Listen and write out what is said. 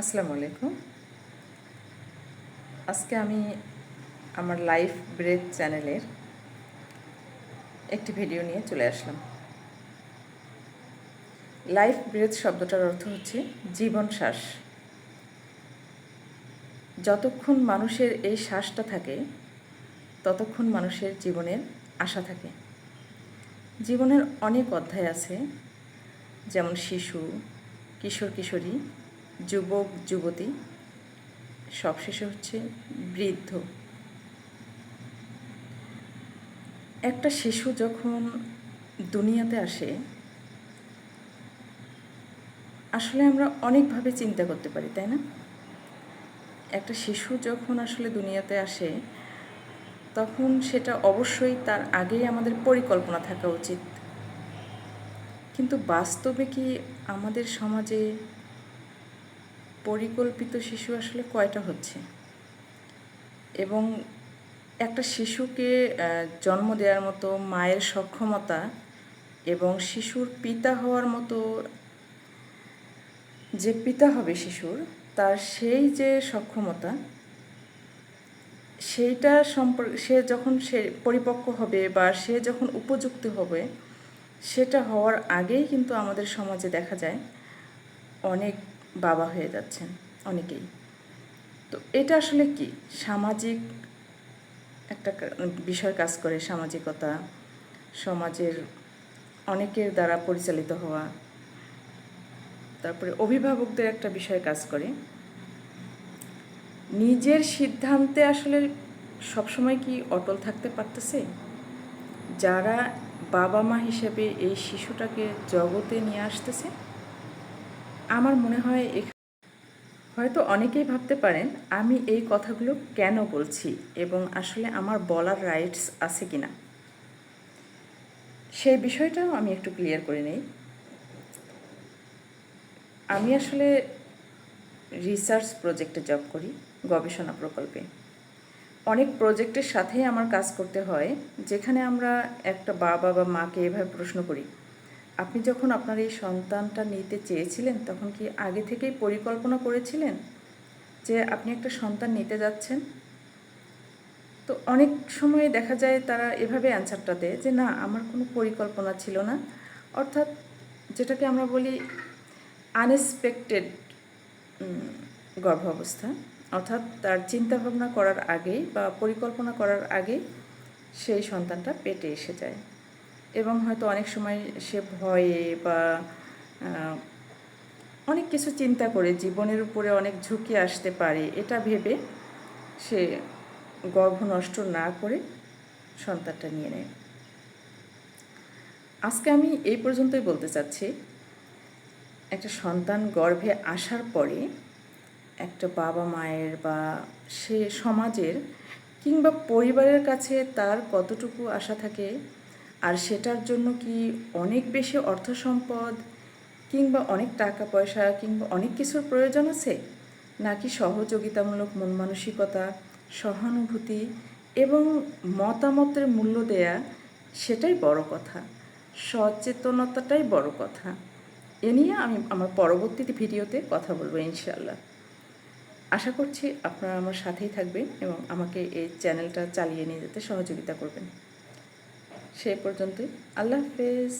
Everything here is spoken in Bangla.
আসসালামু আলাইকুম। আজকে আমি আমার লাইফ ব্রেথ চ্যানেলের একটি ভিডিও নিয়ে চলে আসলাম। লাইফ ব্রেথ শব্দটার অর্থ হচ্ছে জীবন শ্বাস। যতক্ষণ মানুষের এই শ্বাসটা থাকে, ততক্ষণ মানুষের জীবনের আশা থাকে। জীবনের অনেক অধ্যায় আছে, যেমন শিশু কিশোর কিশোরী যুবক, যুবতী, সবশেষে হচ্ছে বৃদ্ধ। একটা শিশু যখন দুনিয়াতে আসে, আসলে আমরা অনেকভাবে চিন্তা করতে পারি, তাই না? একটা শিশু যখন আসলে দুনিয়াতে আসে, তখন সেটা অবশ্যই তার আগেই আমাদের পরিকল্পনা থাকা উচিত। কিন্তু বাস্তবে কি আমাদের সমাজে পরিকল্পিত শিশু আসলে কয়টা হচ্ছে? এবং একটা শিশুকে জন্ম দেওয়ার মতো মায়ের সক্ষমতা এবং শিশুর পিতা হওয়ার মতো যে পিতা হবে শিশুর, তার সেই যে সক্ষমতা, সেইটা সম্পর্কে সে যখন সে পরিপক্ক হবে বা সে যখন উপযুক্ত হবে, সেটা হওয়ার আগেই কিন্তু আমাদের সমাজে দেখা যায় অনেক বাবা হয়ে যাচ্ছেন অনেকেই। তো এটা আসলে কি? সামাজিক একটা বিষয় কাজ করে সামাজিকতা, সমাজের অনেকের দ্বারা পরিচালিত হওয়া, তারপরে অভিভাবকদের একটা বিষয় কাজ করে। নিজের সিদ্ধান্তে আসলে সবসময় কি অটল থাকতে পারতেছে? যারা বাবা মা হিসেবে এই শিশুটাকে জগতে নিয়ে আসতেছে? আমার মনে হয় হয়তো অনেকেই ভাবতে পারেন, আমি এই কথাগুলো কেন বলছি এবং আসলে আমার বলার রাইটস আছে কি না সেই বিষয়টাও আমি একটু ক্লিয়ার করে নেই। আমি আসলে রিসার্চ প্রজেক্টে জব করি, গবেষণা প্রকল্পে। অনেক প্রজেক্টের সাথেই আমার কাজ করতে হয়, যেখানে আমরা একটা বাবা বা মাকে এভাবে প্রশ্ন করি আপনি যখন আপনার এই সন্তানটা নিতে চেয়েছিলেন, তখন কি আগে থেকেই পরিকল্পনা করেছিলেন যে আপনি একটা সন্তান নিতে যাচ্ছেন? তো অনেক সময় দেখা যায় তারা এভাবে অ্যান্সারটা দেয় যে, না, আমার কোনো পরিকল্পনা ছিল না। অর্থাৎ যেটাকে আমরা বলি আনএক্সপেক্টেড গর্ভাবস্থা। অর্থাৎ তার চিন্তাভাবনা করার আগেই বা পরিকল্পনা করার আগেই সেই সন্তানটা পেটে এসে যায়। এবং হয়তো অনেক সময় সে ভয়ে বা অনেক কিছু চিন্তা করে জীবনের উপরে অনেক ঝুঁকি আসতে পারে, এটা ভেবে সে গর্ভ নষ্ট না করে সন্তানটা নিয়ে নেয়। আজকে আমি এই পর্যন্তই বলতে চাচ্ছি, একটা সন্তান গর্ভে আসার পরে একটা বাবা মায়ের বা সে সমাজের কিংবা পরিবারের কাছে তার কতটুকু আশা থাকে আর সেটার জন্য কি অনেক বেশি অর্থ সম্পদ কিংবা অনেক টাকা পয়সা কিংবা অনেক কিছুর প্রয়োজন আছে? নাকি সহযোগিতামূলক মন মানসিকতা, সহানুভূতি এবং মতামতের মূল্য দেয়া সেটাই বড় কথা, সচেতনতাটাই বড় কথা? এ নিয়ে আমি আমার পরবর্তী ভিডিওতে কথা বলব ইনশাল্লাহ আশা করছি আপনারা আমার সাথেই থাকবেন এবং আমাকে এই চ্যানেলটা চালিয়ে নিয়ে যেতে সহযোগিতা করবেন। সেই পর্যন্তই। আল্লাহ হাফেজ।